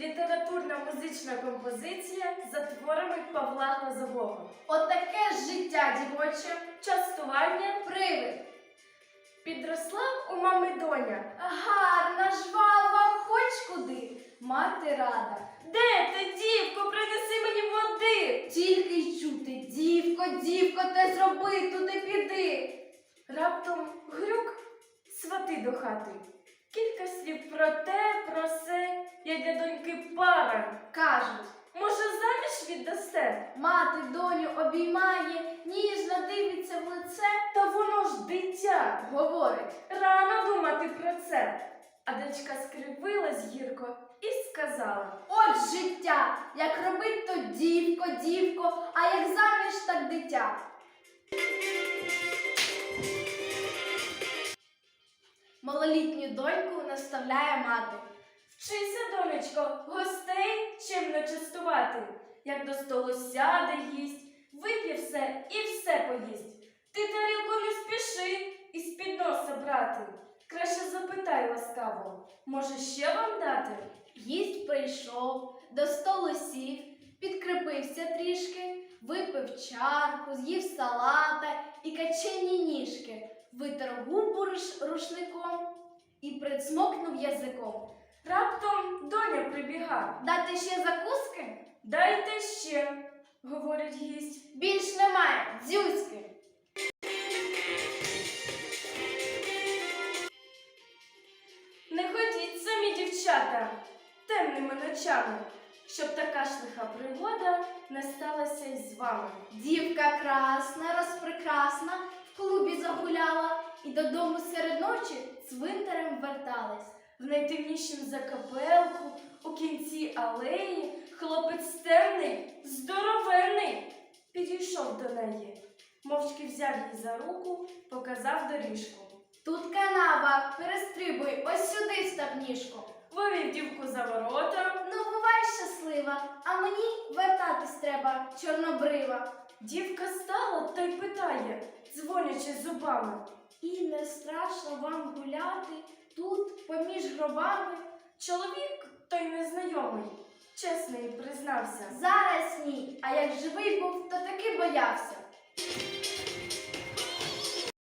Літературна музична композиція за творами Павла Глазового. Отаке життя дівоче, Частування привид. підросла у мами доня. Гарна жвава, хоч куди. Мати рада. Де ти, дівко, принеси мені води. Тільки й чути, дівко, дівко, те зроби, туди піди. Раптом грюк свати до хати. Кілька слів про те, про се, я для доньки пара. Кажуть, Може, заміж віддасте? мати доню обіймає, ніжно дивиться в лице, Та воно ж дитя. говорить. Рано думати про це. А дочка скривилась гірко і сказала. От життя, як робить то дівко, дівко, а як заміж, так дитя. Малолітню доньку наставляє мати. Вчися, донечко, гостей чим не частувати. Як до столу сяде їсть, вип'є все і все поїсть. Ти тарілку не спіши із під носа брати. Краще запитай ласкаво, може ще вам дати? Їсть прийшов, до столу сів, підкріпився трішки, випив чарку, з'їв салата і качені витер рушником і присмокнув язиком. Раптом доня прибіга. Дати ще закуски? Дайте ще, говорить гість. Більш немає, дзюськи. Не ходіть самі, дівчата, темними ночами, щоб така ж лиха пригода не сталася й з вами. Дівка красна, розпрекрасна, в клубі і додому серед ночі цвинтарем верталась. В найтемнішім закапелку, у кінці алеї, хлопець темний, здоровенний, підійшов до неї, мовчки взяв її за руку, показав доріжку. Тут канава, перестрибуй, ось сюди став ніжку. Вивів дівку за ворота. Ну, бувай щаслива, а мені вертатись треба, чорнобрива. Дівка стала та й питає, дзвонячи зубами. І не страшно вам гуляти тут, поміж гробами. Чоловік той незнайомий, чесний признався. Зараз ні, а як живий був, то таки боявся.